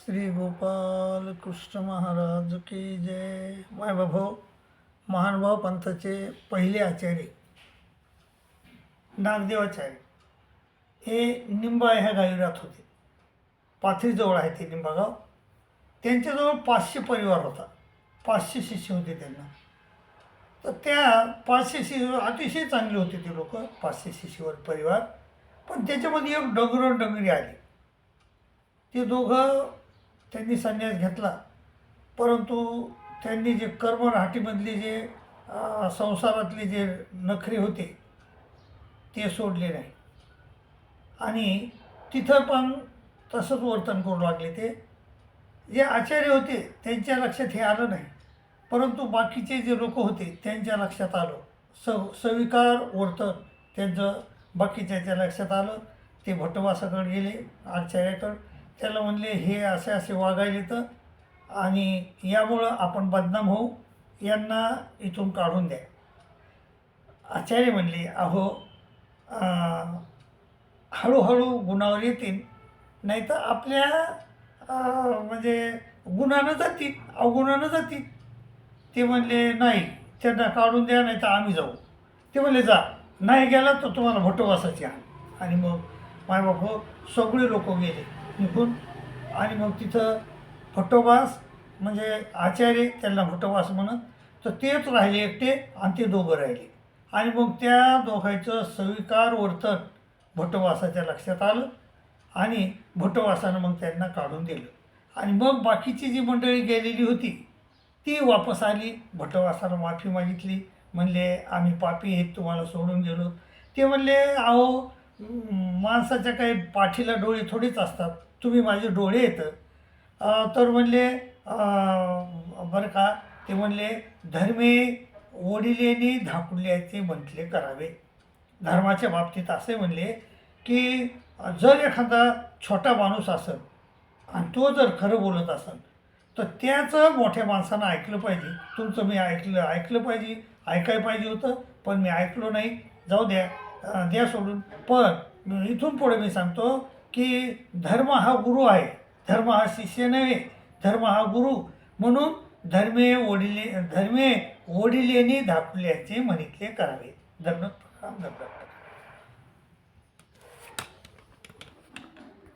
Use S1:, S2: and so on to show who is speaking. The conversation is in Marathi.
S1: श्री गोपाल कृष्ण महाराज की जय. मायबाभाऊ महानुभाव पंथाचे पहिले आचार्य नागदेवाचार्य. हे निंबा ह्या गावी राहत होते. पाथरीजवळ आहे ते निंबागाव त्यांच्याजवळ पाचशे परिवार होता. पाचशे शिष्य होते त्यांना. तर त्या पाचशे शिष्य अतिशय चांगले होते ते लोक पाचशे शिष्यवर परिवार. पण त्याच्यामध्ये एक डगर डंगरी आली. ते दोघं त्यांनी संन्यास घेतला. परंतु त्यांनी जे कर्मराटीमधले जे संसारातले जे नखरे होते ते सोडले नाही. आणि तिथं पण तसंच वर्तन करू लागले ते. जे आचार्य होते त्यांच्या लक्षात हे आलं नाही. परंतु बाकीचे जे लोक होते त्यांच्या लक्षात आलं. स सविकार वर्तन त्यांचं बाकीच्याच्या लक्षात आलं. ते भटवासाकडे गेले आचार्याकडं. त्याला म्हणले हे असे असे वागायले तर आणि यामुळं आपण बदनाम होऊ यांना इथून काढून द्या. आचार्य म्हणले अहो हळूहळू गुणावर येतील नाही तर आपल्या म्हणजे गुणानं जातील अवगुणानं जातील. ते म्हणले नाही त्यांना काढून द्या नाही तर आम्ही जाऊ. ते म्हणले जा नाही गेला तर तुम्हाला भटवासाची आणि मग मायबाप हो सगळे लोक गेले. निघून आणि मग तिथं फटोबास म्हणजे आचार्य त्यांना फटोबास म्हणत तर तेच राहिले एकटे आणि ते दोघं राहिले. आणि मग त्या दोघांचं सविकार वर्तन भटवासाच्या लक्षात आलं आणि भटवासानं मग त्यांना काढून दिलं. आणि मग बाकीची जी मंडळी गेलेली होती ती वापस आली. भटवासानं माफी मागितली. म्हणले आम्ही पापी आहेत तुम्हाला सोडून गेलो. ते म्हणले अहो माणसाच्या काही पाठीला डोळे थोडेच असतात. तुम्ही माझे डोळे येतं तर म्हणले बरं का. ते म्हणले धर्मे वडिलेने धाकुल्याचे म्हटले करावे. धर्माच्या बाबतीत असे म्हणले की जर एखादा छोटा माणूस असेल आणि तो जर खरं बोलत असेल तर त्याचं मोठ्या माणसानं ऐकलं पाहिजे. तुमचं मी ऐकलं ऐकलं पाहिजे ऐकायला पाहिजे होतं पण मी ऐकलो नाही. जाऊ द्या द्या सोडून. पण इथून पुढे मी सांगतो की धर्म हा गुरु आहे. धर्म हा शिष्य नव्हे धर्म हा गुरु. म्हणून धर्मे वडिले धर्मे ओढिलेने धापल्याचे म्हणितले करावे. धर्म धर्म